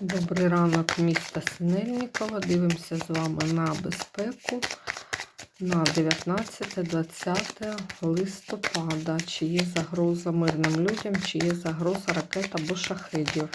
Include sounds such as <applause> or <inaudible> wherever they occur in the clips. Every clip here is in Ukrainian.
Добрий ранок, міста Синельникова. Дивимося з вами на безпеку на 19-20 листопада. Чи є загроза мирним людям, чи є загроза ракет або шахедів.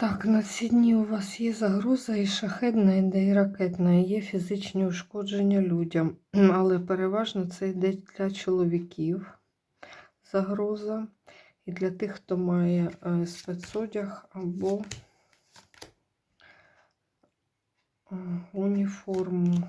Так, на ці дні у вас є загроза і шахедна, іде, і ракетна, і є фізичні ушкодження людям. <clears throat> Але переважно це йде для чоловіків загроза. І для тих, хто має е, спецодяг або е, уніформу.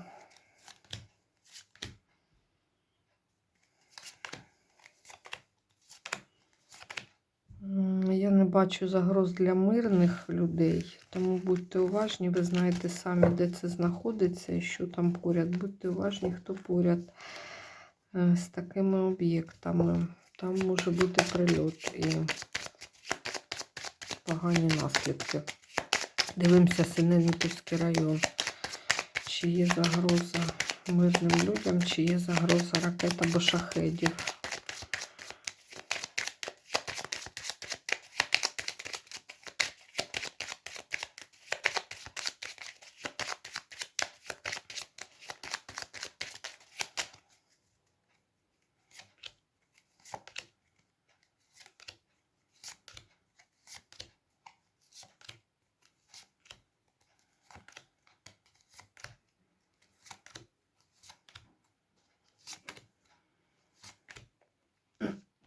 М, Я не бачу загроз для мирних людей, тому будьте уважні, ви знаєте самі, де це знаходиться і що там поряд. Будьте уважні, хто поряд е, з такими об'єктами. Там може бути прильот і погані наслідки. Дивимося Синельниківський район. Чи є загроза мирним людям, чи є загроза ракет або шахедів.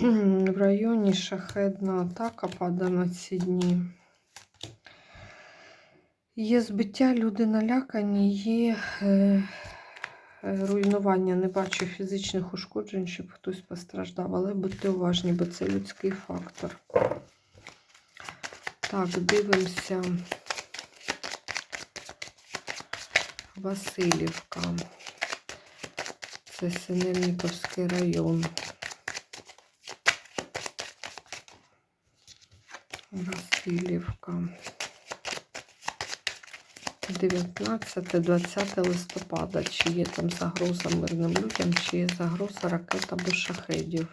В районі шахедна атака падає на ці дні. Є збиття, люди налякані, є е, е, руйнування. Не бачу фізичних ушкоджень, щоб хтось постраждав, але будьте уважні, бо це людський фактор. Так, дивимося. Васильівка. Це Синельниковський район. Васильівка. 19-20 листопада. Чи є там загроза мирним людям, чи є загроза ракет або шахедів.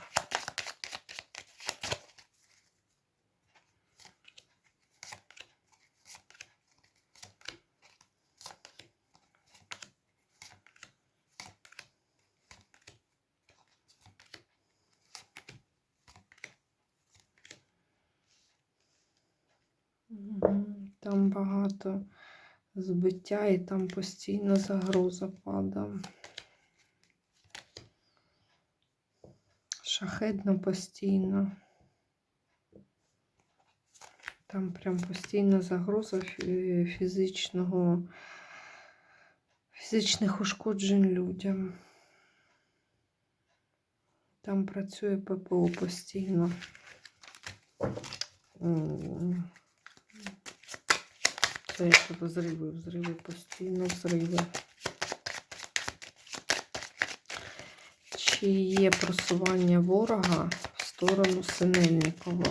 Там багато збиття і там постійно загроза падає. Шахедно постійно. Там прям постійна загроза фізичного, фізичних ушкоджень людям. Там працює ППО постійно. Це як взриви, взриви, постійно взриви. Чи є просування ворога в сторону Синельникова?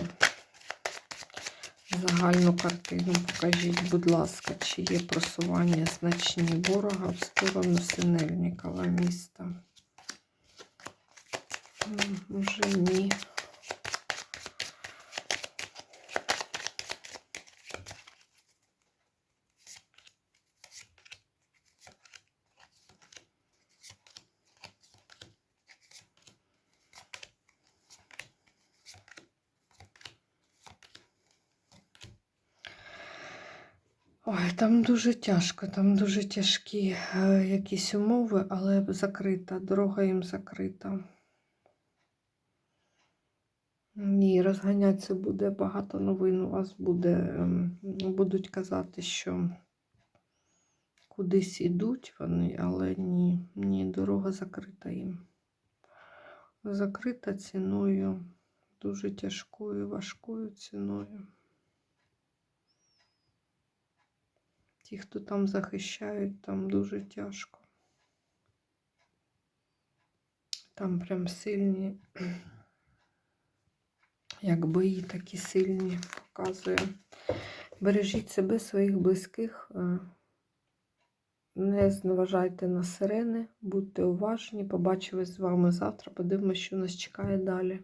Загальну картину покажіть, будь ласка, чи є просування значні ворога в сторону Синельникова міста? Вже ні. Ой, там дуже тяжко, там дуже тяжкі е, якісь умови, але закрита, дорога їм закрита. Ні, розганятися буде багато новин. У вас буде, ем, будуть казати, що кудись ідуть вони, але ні, ні, дорога закрита їм. Закрита ціною, дуже тяжкою, важкою ціною. Ті, хто там захищають, там дуже тяжко. Там прям сильні, як бої такі сильні показує. Бережіть себе, своїх близьких. е, Не зневажайте на сирени, будьте уважні. Побачимось з вами завтра. Подивимось, що нас чекає далі.